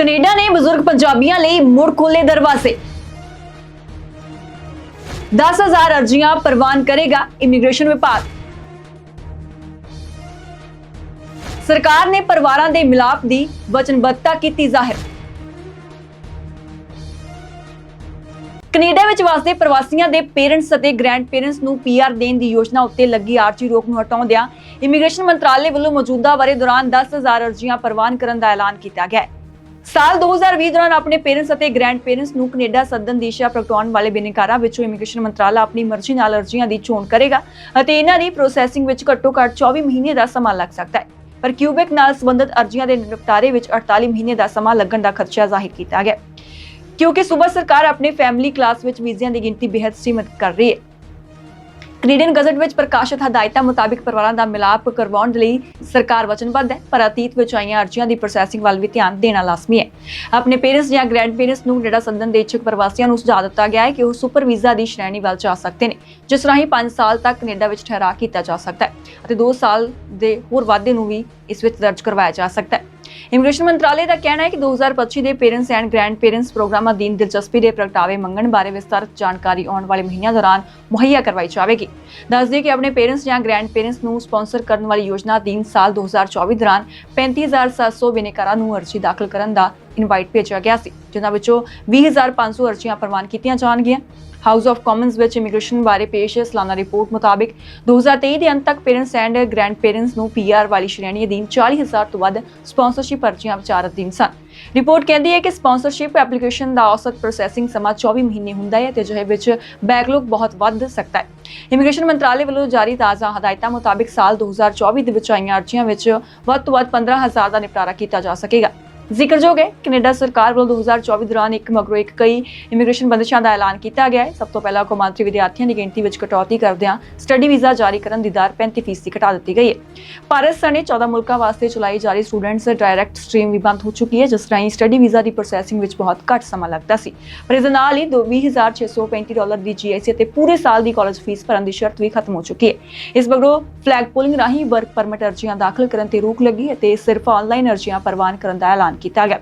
Canada ਨੇ ਬਜ਼ੁਰਗ ਪੰਜਾਬੀਆਂ ਲਈ ਮੁੜ ਖੋਲੇ ਦਰਵਾਜ਼ੇ। 10000 ਅਰਜ਼ੀਆਂ ਪ੍ਰਵਾਨ ਕਰੇਗਾ ਇਮੀਗ੍ਰੇਸ਼ਨ ਵਿਭਾਗ। ਸਰਕਾਰ ਨੇ ਪਰਿਵਾਰਾਂ ਦੇ ਮਿਲਾਪ ਦੀ ਵਚਨਬੱਧਤਾ ਕੀਤੀ ਜ਼ਾਹਿਰ। ਕੈਨੇਡਾ ਵਿੱਚ ਵਸਦੇ ਪ੍ਰਵਾਸੀਆਂ ਦੇ ਪੇਰੈਂਟਸ ਅਤੇ ਗ੍ਰੈਂਡ ਪੇਰੈਂਟਸ ਨੂੰ ਪੀਆਰ ਦੇਣ ਦੀ ਯੋਜਨਾ ਉੱਤੇ ਲੱਗੀ ਆਰਜੀ ਰੋਕ ਨੂੰ ਹਟਾਉਂਦਿਆਂ ਇਮੀਗ੍ਰੇਸ਼ਨ ਮੰਤਰਾਲੇ ਵੱਲੋਂ ਮੌਜੂਦਾ ਵਰੇ ਦੌਰਾਨ 10000 ਅਰਜ਼ੀਆਂ ਪ੍ਰਵਾਨ ਕਰਨ ਦਾ ਐਲਾਨ ਕੀਤਾ ਗਿਆ ਹੈ। ਸਾਲ 2020 ਦੌਰਾਨ ਆਪਣੇ ਪੇਰੈਂਟਸ ਅਤੇ ਗ੍ਰੈਂਡ ਪੇਰੈਂਟਸ ਨੂੰ ਕੈਨੇਡਾ ਸੱਦਣ ਦੀ ਇੱਛਾ ਪ੍ਰਗਟਾਉਣ ਵਾਲੇ ਬਿਨੇਕਾਰਾਂ ਵਿੱਚੋਂ ਇਮੀਗ੍ਰੇਸ਼ਨ ਮੰਤਰਾਲਾ ਆਪਣੀ ਮਰਜ਼ੀ ਨਾਲ ਅਰਜ਼ੀਆਂ ਦੀ ਚੋਣ ਕਰੇਗਾ ਅਤੇ ਇਹਨਾਂ ਦੀ ਪ੍ਰੋਸੈਸਿੰਗ ਵਿੱਚ ਘੱਟੋ-ਘੱਟ 24 ਮਹੀਨੇ ਦਾ ਸਮਾਂ ਲੱਗ ਸਕਦਾ ਹੈ। ਪਰ ਕਿਊਬਿਕ ਨਾਲ ਸੰਬੰਧਿਤ ਅਰਜ਼ੀਆਂ ਦੇ ਨਿਪਟਾਰੇ ਵਿੱਚ 48 ਮਹੀਨੇ ਦਾ ਸਮਾਂ ਲੱਗਣ ਦਾ ਖ਼ਰਚਾ ਜ਼ਾਹਿਰ ਕੀਤਾ ਗਿਆ ਕਿਉਂਕਿ ਸੂਬਾ ਸਰਕਾਰ ਆਪਣੇ ਫੈਮਿਲੀ ਕਲਾਸ ਵਿੱਚ ਵੀਜ਼ਿਆਂ ਦੀ ਗਿਣਤੀ ਬੇहद ਸੀਮਿਤ ਕਰ ਰਹੀ ਹੈ। ਕੈਨੇਡੀਅਨ ਗਜ਼ਟ ਵਿੱਚ ਪ੍ਰਕਾਸ਼ਿਤ ਹਦਾਇਤਾਂ ਮੁਤਾਬਿਕ ਪਰਿਵਾਰਾਂ ਦਾ ਮਿਲਾਪ ਕਰਵਾਉਣ ਦੇ ਲਈ ਸਰਕਾਰ ਵਚਨਬੱਧ ਹੈ, ਪਰ ਅਤੀਤ ਵਿੱਚ ਆਈਆਂ ਅਰਜ਼ੀਆਂ ਦੀ ਪ੍ਰੋਸੈਸਿੰਗ ਵੱਲ ਵੀ ਧਿਆਨ ਦੇਣਾ ਲਾਜ਼ਮੀ ਹੈ। ਆਪਣੇ ਪੇਰੈਂਟਸ ਜਾਂ ਗ੍ਰੈਂਡ ਪੇਰੈਂਟਸ ਨੂੰ ਕੈਨੇਡਾ ਸੱਦਣ ਦੇ ਇੱਛੁਕ ਪ੍ਰਵਾਸੀਆਂ ਨੂੰ ਸੁਝਾਅ ਦਿੱਤਾ ਗਿਆ ਹੈ ਕਿ ਉਹ ਸੁਪਰ ਵੀਜ਼ਾ ਦੀ ਸ਼੍ਰੇਣੀ ਵੱਲ ਜਾ ਸਕਦੇ ਨੇ, ਜਿਸ ਰਾਹੀਂ 5 ਸਾਲ ਤੱਕ ਕੈਨੇਡਾ ਵਿੱਚ ਠਹਿਰਾ ਕੀਤਾ ਜਾ ਸਕਦਾ ਹੈ ਅਤੇ 2 ਸਾਲ ਦੇ ਹੋਰ ਵਾਧੇ ਨੂੰ ਵੀ ਇਸ ਵਿੱਚ ਦਰਜ ਕਰਵਾਇਆ ਜਾ ਸਕਦਾ ਹੈ। ਇਮੀਗ੍ਰੇਸ਼ਨ ਮੰਤਰਾਲੇ ਦਾ ਕਹਿਣਾ ਹੈ ਕਿ 2025 ਦੇ parents and grand parents programme ਅਧੀਨ ਦਿਲਚਸਪੀ ਦੇ ਪ੍ਰਗਟਾਵੇ ਮੰਗਣ ਬਾਰੇ ਵਿਸਤਾਰਤ ਜਾਣਕਾਰੀ ਆਉਣ ਵਾਲੇ ਮਹੀਨਿਆਂ ਦੌਰਾਨ ਮੁਹੱਈਆ ਕਰਵਾਈ ਜਾਵੇਗੀ। ਦੱਸ ਦਈਏ ਕਿ ਆਪਣੇ ਪੇਰੈਂਟਸ ਜਾਂ ਗ੍ਰੈਂਡ ਪੇਰੈਂਟਸ ਨੂੰ ਸਪਾਂਸਰ ਕਰਨ ਵਾਲੀ ਯੋਜਨਾ ਅਧੀਨ ਸਾਲ 2024 ਦੌਰਾਨ 35700 ਬਿਨੇਕਾਰਾਂ ਨੂੰ ਅਰਜ਼ੀ ਦਾਖਲ ਕਰਨ ਦਾ ਇਨਵਾਈਟ ਭੇਜਿਆ ਗਿਆ ਸੀ, ਜਿਨ੍ਹਾਂ ਵਿੱਚੋਂ 20500 ਅਰਜ਼ੀਆਂ ਪ੍ਰਵਾਨ ਕੀਤੀਆਂ ਜਾਣਗੀਆਂ। ਹਾਊਸ ਆਫ ਕਾਮਨਸ ਵਿੱਚ ਇਮੀਗ੍ਰੇਸ਼ਨ ਬਾਰੇ ਪੇਸ਼ ਸਾਲਾਨਾ ਰਿਪੋਰਟ ਮੁਤਾਬਿਕ 2023 ਦੇ ਅੰਤ ਤੱਕ ਪੇਰੈਂਟਸ ਐਂਡ ਗ੍ਰੈਂਡ ਪੇਰੈਂਟਸ ਨੂੰ ਪੀਆਰ ਵਾਲੀ ਸ਼੍ਰੇਣੀ ਅਧੀਨ 40000 ਤੋਂ ਵੱਧ ਸਪਾਂਸਰਸ਼ਿਪ ਅਰਜ਼ੀਆਂ ਵਿਚਾਰ ਅਧੀਨ ਸਨ। ਰਿਪੋਰਟ ਕਹਿੰਦੀ ਹੈ ਕਿ ਸਪਾਂਸਰਸ਼ਿਪ ਐਪਲੀਕੇਸ਼ਨ ਦਾ ਔਸਤ ਪ੍ਰੋਸੈਸਿੰਗ ਸਮਾਂ 24 ਮਹੀਨੇ ਹੁੰਦਾ ਹੈ ਤੇ ਜਿਹੇ ਵਿੱਚ ਬੈਕਲੌਗ ਬਹੁਤ ਵੱਧ ਸਕਦਾ ਹੈ। ਇਮੀਗ੍ਰੇਸ਼ਨ ਮੰਤਰਾਲੇ ਵੱਲੋਂ ਜਾਰੀ ਤਾਜ਼ਾ ਹਦਾਇਤਾਂ ਮੁਤਾਬਿਕ ਸਾਲ 2024 ਦੇ ਵਿੱਚ ਆਈਆਂ ਅਰਜ਼ੀਆਂ ਵਿੱਚ ਵੱਧ ਤੋਂ ਵੱਧ 15000 ਦਾ ਨਿਪਟਾਰਾ ਕੀਤਾ ਜਾ ਸਕੇਗਾ। ਜ਼ਿਕਰਯੋਗ ਹੈ ਕੈਨੇਡਾ ਸਰਕਾਰ ਵੱਲੋਂ 2024 ਦੌਰਾਨ ਇੱਕ ਮਗਰੋਂ ਇੱਕ ਕਈ ਇਮੀਗ੍ਰੇਸ਼ਨ ਬੰਦਸ਼ਾਂ ਦਾ ਐਲਾਨ ਕੀਤਾ ਗਿਆ ਹੈ। ਸਭ ਤੋਂ ਪਹਿਲਾਂ ਕੌਮਾਂਤਰੀ ਵਿਦਿਆਰਥੀਆਂ ਦੀ ਗਿਣਤੀ ਵਿੱਚ ਕਟੌਤੀ ਕਰਦਿਆਂ ਸਟੱਡੀ ਵੀਜ਼ਾ ਜਾਰੀ ਕਰਨ ਦੀ ਦਰ 35% ਘਟਾ ਦਿੱਤੀ ਗਈ ਹੈ। ਭਾਰਤ ਸਣੇ 14 ਮੁਲਕਾਂ ਵਾਸਤੇ ਚਲਾਈ ਜਾ ਰਹੀ ਸਟੂਡੈਂਟਸ ਡਾਇਰੈਕਟ ਸਟ੍ਰੀਮ ਵੀ ਬੰਦ ਹੋ ਚੁੱਕੀ ਹੈ, ਜਿਸ ਰਾਹੀਂ ਸਟੱਡੀ ਵੀਜ਼ਾ ਦੀ ਪ੍ਰੋਸੈਸਿੰਗ ਵਿੱਚ ਬਹੁਤ ਘੱਟ ਸਮਾਂ ਲੱਗਦਾ ਸੀ। ਪਰ ਇਸ ਦੇ ਨਾਲ ਹੀ 20635 ਡਾਲਰ ਦੀ ਜੀਆਈਸੀ ਅਤੇ ਪੂਰੇ ਸਾਲ ਦੀ ਕਾਲਜ ਫੀਸ ਭਰਨ ਦੀ ਸ਼ਰਤ ਵੀ ਖਤਮ ਹੋ ਚੁੱਕੀ ਹੈ। ਇਸ ਮਗਰੋਂ ਫਲੈਗ ਪੋਲਿੰਗ ਰਾਹੀਂ ਵਰਕ ਪਰਮਿਟ ਅਰਜ਼ੀਆਂ ਦਾਖਲ ਕਰਨ ਤੇ ਰੋਕ ਲੱਗੀ ਅਤੇ ਸਿਰਫ ਆਨਲਾਈਨ ਅਰਜ਼ੀਆਂ ਪ੍ਰਵਾਨ ਕਰਨ ਦਾ ਐਲਾਨ ਕੀਤਾ ਗਿਆ।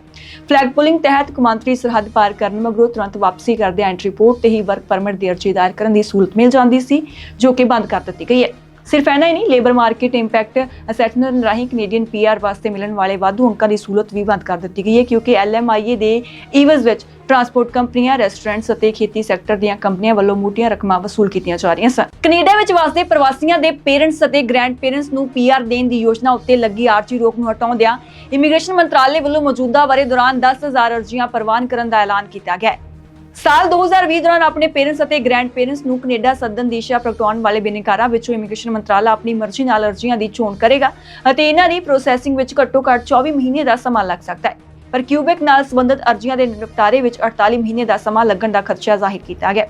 ਫਲੈਗ ਪੋਲਿੰਗ ਤਹਿਤ ਕੌਮਾਂਤਰੀ ਸਰਹੱਦ ਪਾਰ ਕਰਨ ਮਗਰੋਂ ਤੁਰੰਤ ਵਾਪਸੀ ਕਰਦੇ ਐਂਟਰੀ ਪੋਰਟ ਤੇ ਹੀ ਵਰਕ ਪਰਮਿਟ ਦੀ ਅਰਜ਼ੀ ਦਾਇਰ ਕਰਨ ਦੀ ਸਹੂਲਤ ਮਿਲ ਜਾਂਦੀ ਸੀ, ਜੋ ਕਿ ਬੰਦ ਕਰ ਦਿੱਤੀ ਗਈ ਹੈ। ਸਿਰਫ ਐਨਾ ਹੀ ਨਹੀਂ ਲੇਬਰ ਮਾਰਕੀਟ ਇੰਪੈਕਟ ਅਸੈਸਮੈਂਟ ਰਾਹੀਂ ਕੈਨੇਡੀਅਨ ਪੀਆਰ ਵਾਸਤੇ ਮਿਲਣ ਵਾਲੇ ਵਾਧੂ ਅੰਕਾਂ ਦੀ ਸਹੂਲਤ ਵੀ ਬੰਦ ਕਰ ਦਿੱਤੀ ਗਈ ਹੈ, ਕਿਉਂਕਿ ਐਲਐਮਆਈਏ ਦੇ ਈਵਜ਼ ਵਿੱਚ ਟਰਾਂਸਪੋਰਟ ਕੰਪਨੀਆਂ ਰੈਸਟੋਰੈਂਟਸ ਅਤੇ ਖੇਤੀ ਸੈਕਟਰ ਦੀਆਂ ਕੰਪਨੀਆਂ ਵੱਲੋਂ ਮੋਟੀਆਂ ਰਕਮਾਂ ਵਸੂਲ ਕੀਤੀਆਂ ਜਾ ਰਹੀਆਂ ਸਨ। ਕੈਨੇਡਾ ਵਿੱਚ ਵਸਦੇ ਪ੍ਰਵਾਸੀਆਂ ਦੇ ਪੇਰੈਂਟਸ ਅਤੇ ਗ੍ਰੈਂਡ ਪੇਰੈਂਟਸ ਨੂੰ ਪੀਆਰ ਦੇਣ ਦੀ ਯੋਜਨਾ ਉੱਤੇ ਲੱਗੀ ਆਰਜੀ ਰੋਕ ਨੂੰ ਹਟਾਉਂਦਿਆਂ ਇਮੀਗ੍ਰੇਸ਼ਨ ਮੰਤਰਾਲੇ ਵੱਲੋਂ ਮੌਜੂਦਾ ਵਰੇ ਦੌਰਾਨ 10000 ਅਰਜ਼ੀਆਂ ਪ੍ਰਵਾਨ ਕਰਨ ਦਾ ਐਲਾਨ ਕੀਤਾ ਗਿਆ ਹੈ। ਸਾਲ 2020 ਦੌਰਾਨ ਆਪਣੇ ਪੇਰੈਂਟਸ ਅਤੇ ਗ੍ਰੈਂਡ ਪੇਰੈਂਟਸ ਨੂੰ ਕੈਨੇਡਾ ਸੱਦਣ ਦੀ ਇੱਛਾ ਪ੍ਰਗਟਾਉਣ ਵਾਲੇ ਬਿਨੇਕਾਰਾਂ ਵਿੱਚੋਂ ਇਮੀਗ੍ਰੇਸ਼ਨ ਮੰਤਰਾਲਾ ਆਪਣੀ ਮਰਜ਼ੀ ਨਾਲ ਅਰਜ਼ੀਆਂ ਦੀ ਚੋਣ ਕਰੇਗਾ ਅਤੇ ਇਹਨਾਂ ਦੀ ਪ੍ਰੋਸੈਸਿੰਗ ਵਿੱਚ ਘੱਟੋ-ਘੱਟ 24 ਮਹੀਨੇ ਦਾ ਸਮਾਂ ਲੱਗ ਸਕਦਾ ਹੈ। ਪਰ ਕਿਊਬਿਕ ਨਾਲ ਸੰਬੰਧਿਤ ਅਰਜ਼ੀਆਂ ਦੇ ਨਿਪਟਾਰੇ ਵਿੱਚ 48 ਮਹੀਨੇ ਦਾ ਸਮਾਂ ਲੱਗਣ ਦਾ ਖਦਸ਼ਾ ਜ਼ਾਹਿਰ ਕੀਤਾ ਗਿਆ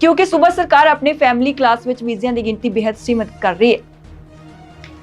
ਕਿਉਂਕਿ ਸੂਬਾ ਸਰਕਾਰ ਆਪਣੇ ਫੈਮਿਲੀ ਕਲਾਸ ਵਿੱਚ ਵੀਜ਼ਿਆਂ ਦੀ ਗਿਣਤੀ ਬੇहद ਸੀਮਿਤ ਕਰ ਰਹੀ ਹੈ।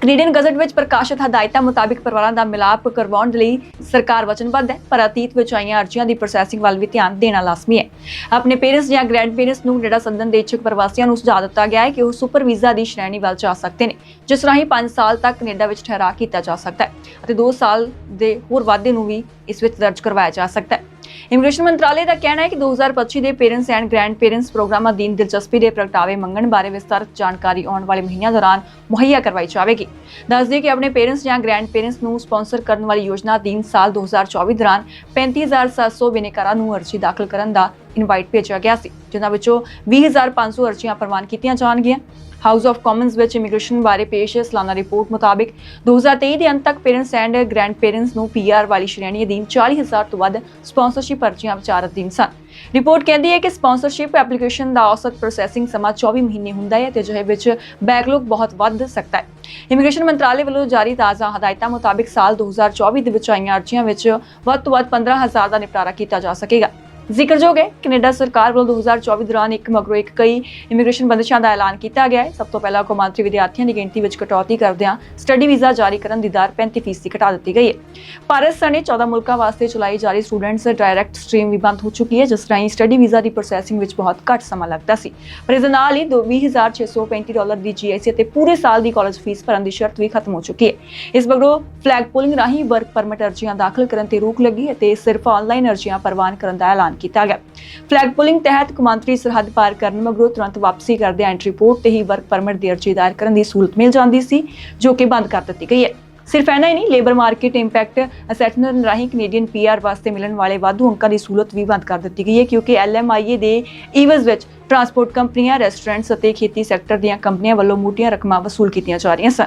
ਕੈਨੇਡੀਅਨ ਗਜ਼ਟ ਵਿੱਚ ਪ੍ਰਕਾਸ਼ਿਤ ਹਦਾਇਤਾਂ ਮੁਤਾਬਿਕ ਪਰਿਵਾਰਾਂ ਦਾ ਮਿਲਾਪ ਕਰਵਾਉਣ ਲਈ ਸਰਕਾਰ ਵਚਨਬੱਧ ਹੈ, ਪਰ ਅਤੀਤ ਵਿੱਚ ਆਈਆਂ ਅਰਜ਼ੀਆਂ ਦੀ ਪ੍ਰੋਸੈਸਿੰਗ ਵੱਲ ਵੀ ਧਿਆਨ ਦੇਣਾ ਲਾਜ਼ਮੀ ਹੈ। ਆਪਣੇ ਪੇਰੈਂਟਸ ਜਾਂ ਗ੍ਰੈਂਡ ਪੇਰੈਂਟਸ ਨੂੰ ਕੈਨੇਡਾ ਸੱਦਣ ਦੇ ਇੱਛੁਕ ਪ੍ਰਵਾਸੀਆਂ ਨੂੰ ਸੁਝਾਅ ਦਿੱਤਾ ਗਿਆ ਹੈ ਕਿ ਉਹ ਸੁਪਰ ਵੀਜ਼ਾ ਦੀ ਸ਼੍ਰੇਣੀ ਵੱਲ ਜਾ ਸਕਦੇ ਨੇ, ਜਿਸ ਰਾਹੀਂ 5 ਸਾਲ ਤੱਕ ਕੈਨੇਡਾ ਵਿੱਚ ਠਹਿਰਾ ਕੀਤਾ ਜਾ ਸਕਦਾ ਹੈ ਅਤੇ 2 ਸਾਲ ਦੇ ਹੋਰ ਵਾਧੇ ਨੂੰ ਵੀ ਇਸ ਵਿੱਚ ਦਰਜ ਕਰਵਾਇਆ ਜਾ ਸਕਦਾ ਹੈ। ਇਮੀਗ੍ਰੇਸ਼ਨ ਮੰਤਰਾਲੇ ਦਾ ਕਹਿਣਾ ਹੈ ਕਿ 2025 ਦੇ parents and grand parents programme ਅਧੀਨ ਦਿਲਚਸਪੀ ਦੇ ਪ੍ਰਗਟਾਵੇ ਮੰਗਣ ਬਾਰੇ ਵਿਸਤਾਰਤ ਜਾਣਕਾਰੀ ਆਉਣ ਵਾਲੇ ਮਹੀਨਿਆਂ ਦੌਰਾਨ ਮੁਹੱਈਆ ਕਰਵਾਈ ਜਾਵੇਗੀ। ਦੱਸ ਦਈਏ ਕਿ ਆਪਣੇ ਪੇਰੈਂਟਸ ਜਾਂ ਗ੍ਰੈਂਡ ਪੇਰੈਂਟਸ ਨੂੰ ਸਪਾਂਸਰ ਕਰਨ ਵਾਲੀ ਯੋਜਨਾ ਅਧੀਨ ਸਾਲ 2024 ਦੌਰਾਨ 35700 ਬਿਨੇਕਾਰਾਂ ਨੂੰ ਅਰਜ਼ੀ ਦਾਖਲ ਕਰਨ ਦਾ ਇਨਵਾਈਟ ਭੇਜਿਆ ਗਿਆ ਸੀ, ਜਿਨ੍ਹਾਂ ਵਿੱਚੋਂ 20500 ਅਰਜ਼ੀਆਂ ਪ੍ਰਵਾਨ ਕੀਤੀਆਂ ਜਾਣਗੀਆਂ। ਹਾਊਸ ਆਫ ਕਾਮਨਸ ਵਿੱਚ ਇਮੀਗ੍ਰੇਸ਼ਨ ਬਾਰੇ ਪੇਸ਼ ਸਾਲਾਨਾ ਰਿਪੋਰਟ ਮੁਤਾਬਿਕ 2023 ਦੇ ਅੰਤ ਤੱਕ ਪੇਰੈਂਟਸ ਐਂਡ ਗ੍ਰੈਂਡ ਪੇਰੈਂਟਸ ਨੂੰ ਪੀਆਰ ਵਾਲੀ ਸ਼੍ਰੇਣੀ ਅਧੀਨ 40000 ਤੋਂ ਵੱਧ ਸਪਾਂਸਰਸ਼ਿਪ ਅਰਜ਼ੀਆਂ ਵਿਚਾਰ ਅਧੀਨ ਸਨ। ਰਿਪੋਰਟ ਕਹਿੰਦੀ ਹੈ ਕਿ ਸਪਾਂਸਰਸ਼ਿਪ ਐਪਲੀਕੇਸ਼ਨ ਦਾ ਔਸਤ ਪ੍ਰੋਸੈਸਿੰਗ ਸਮਾਂ 24 ਮਹੀਨੇ ਹੁੰਦਾ ਹੈ ਤੇ ਅਜਿਹੇ ਵਿੱਚ ਬੈਕਲੌਗ ਬਹੁਤ ਵੱਧ ਸਕਦਾ ਹੈ। ਇਮੀਗ੍ਰੇਸ਼ਨ ਮੰਤਰਾਲੇ ਵੱਲੋਂ ਜਾਰੀ ਤਾਜ਼ਾ ਹਦਾਇਤਾਂ ਮੁਤਾਬਿਕ ਸਾਲ 2024 ਦੇ ਵਿੱਚ ਆਈਆਂ ਅਰਜ਼ੀਆਂ ਵਿੱਚ ਵੱਧ ਤੋਂ ਵੱਧ 15000 ਦਾ ਨਿਪਟਾਰਾ ਕੀਤਾ ਜਾ ਸਕੇਗਾ। ਜ਼ਿਕਰਯੋਗ ਹੈ, ਕੈਨੇਡਾ ਸਰਕਾਰ ਵੱਲੋਂ 2024 ਦੌਰਾਨ ਇੱਕ ਮਗਰੋਂ ਇੱਕ ਕਈ ਇਮੀਗ੍ਰੇਸ਼ਨ ਬੰਦਸ਼ਾਂ ਦਾ ਐਲਾਨ ਕੀਤਾ ਗਿਆ ਹੈ। ਸਭ ਤੋਂ ਪਹਿਲਾਂ ਕੌਮਾਂਤਰੀ ਵਿਦਿਆਰਥੀਆਂ ਦੀ ਗਿਣਤੀ ਵਿੱਚ ਕਟੌਤੀ ਕਰਦਿਆਂ ਸਟੱਡੀ ਵੀਜ਼ਾ ਜਾਰੀ ਕਰਨ ਦੀ ਦਰ 35% ਘਟਾ ਦਿੱਤੀ ਗਈ ਹੈ। ਭਾਰਤ ਸਣੇ 14 ਮੁਲਕਾਂ ਵਾਸਤੇ ਚਲਾਈ ਜਾ ਰਹੀ ਸਟੂਡੈਂਟਸ ਡਾਇਰੈਕਟ ਸਟ੍ਰੀਮ ਵੀ ਬੰਦ ਹੋ ਚੁੱਕੀ ਹੈ, ਜਿਸ ਰਾਹੀਂ ਸਟੱਡੀ ਵੀਜ਼ਾ ਦੀ ਪ੍ਰੋਸੈਸਿੰਗ ਵਿੱਚ ਬਹੁਤ ਘੱਟ ਸਮਾਂ ਲੱਗਦਾ ਸੀ। ਪਰ ਇਸ ਦੇ ਨਾਲ ਹੀ 20635 ਡਾਲਰ ਦੀ ਜੀਆਈਸੀ ਅਤੇ ਪੂਰੇ ਸਾਲ ਦੀ ਕਾਲਜ ਫੀਸ ਭਰਨ ਦੀ ਸ਼ਰਤ ਵੀ ਖਤਮ ਹੋ ਚੁੱਕੀ ਹੈ। ਇਸ ਮਗਰੋਂ ਫਲੈਗ ਪੋਲਿੰਗ ਰਾਹੀਂ ਵਰਕ ਪਰਮਿਟ ਅਰਜ਼ੀਆਂ ਦਾਖਲ ਕਰਨ ਤੇ ਰੋਕ ਲੱਗੀ ਅਤੇ ਸਿਰਫ ਆਨਲਾਈਨ ਅਰਜ਼ੀਆਂ ਪ੍ਰਵਾਨ ਕਰਨ ਦਾ ਐਲਾਨ ਕੀਤਾ ਗਿਆ। ਫਲੈਗ ਪੋਲਿੰਗ ਤਹਿਤ ਕੌਮਾਂਤਰੀ ਸਰਹੱਦ ਪਾਰ ਕਰਨ ਮਗਰੋਂ ਤੁਰੰਤ ਵਾਪਸੀ ਕਰਦੇ ਐਂਟਰੀ ਪੋਰਟ ਤੇ ਹੀ ਵਰਕ ਪਰਮਿਟ ਦੀ ਅਰਜ਼ੀ ਦਾਇਰ ਕਰਨ ਦੀ ਸਹੂਲਤ ਮਿਲ ਜਾਂਦੀ ਸੀ, ਜੋ ਕਿ ਬੰਦ ਕਰ ਦਿੱਤੀ ਗਈ ਹੈ। ਸਿਰਫ ਇਹਨਾਂ ਹੀ ਨਹੀਂ ਲੇਬਰ ਮਾਰਕੀਟ ਇੰਪੈਕਟ ਅਸੈਸਮੈਂਟ ਰਾਹੀਂ ਕੈਨੇਡੀਅਨ ਪੀਆਰ ਵਾਸਤੇ ਮਿਲਣ ਵਾਲੇ ਵਾਧੂ ਅੰਕਾਂ ਦੀ ਸਹੂਲਤ ਵੀ ਬੰਦ ਕਰ ਦਿੱਤੀ ਗਈ ਹੈ, ਕਿਉਂਕਿ ਐਲਐਮਆਈਏ ਦੇ ਈਵਜ਼ ਵਿੱਚ ਟਰਾਂਸਪੋਰਟ ਕੰਪਨੀਆਂ ਰੈਸਟੋਰੈਂਟਸ ਅਤੇ ਖੇਤੀ ਸੈਕਟਰ ਦੀਆਂ ਕੰਪਨੀਆਂ ਵੱਲੋਂ ਮੋਟੀਆਂ ਰਕਮਾਂ ਵਸੂਲ ਕੀਤੀਆਂ ਜਾ ਰਹੀਆਂ ਸਨ।